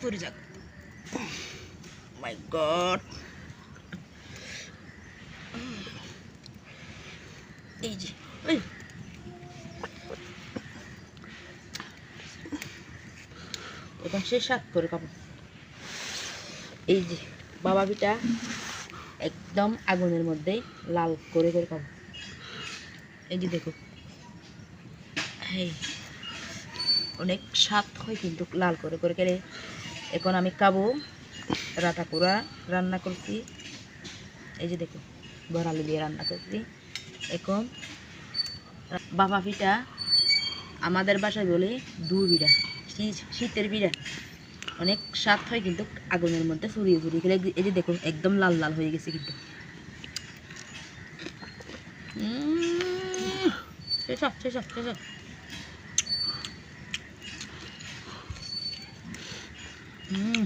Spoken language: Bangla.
পরে যাক মাই গড এই যে ওই এখন সে সাত করে খাব এই যে বাবা পিঠা একদম আগুনের মধ্যে লাল করে করে খাব এই যে দেখো। এই, অনেক স্বাদ হয় কিন্তু লাল করে করে কেড়ে। এখন আমি কাবো রাটা কুড়া রান্না করছি। এই যে দেখো, বড়ালু দিয়ে রান্না করছি। এখন বাবা পিঠা আমাদের বাসায় বলে দু বিড়া। শীতের বিড়া অনেক স্বাদ হয় কিন্তু আগুনের মধ্যে ফুরিয়ে ফুরিয়ে খেলে। এই যে দেখো একদম লাল লাল হয়ে গেছে কিন্তু। হোক। হুম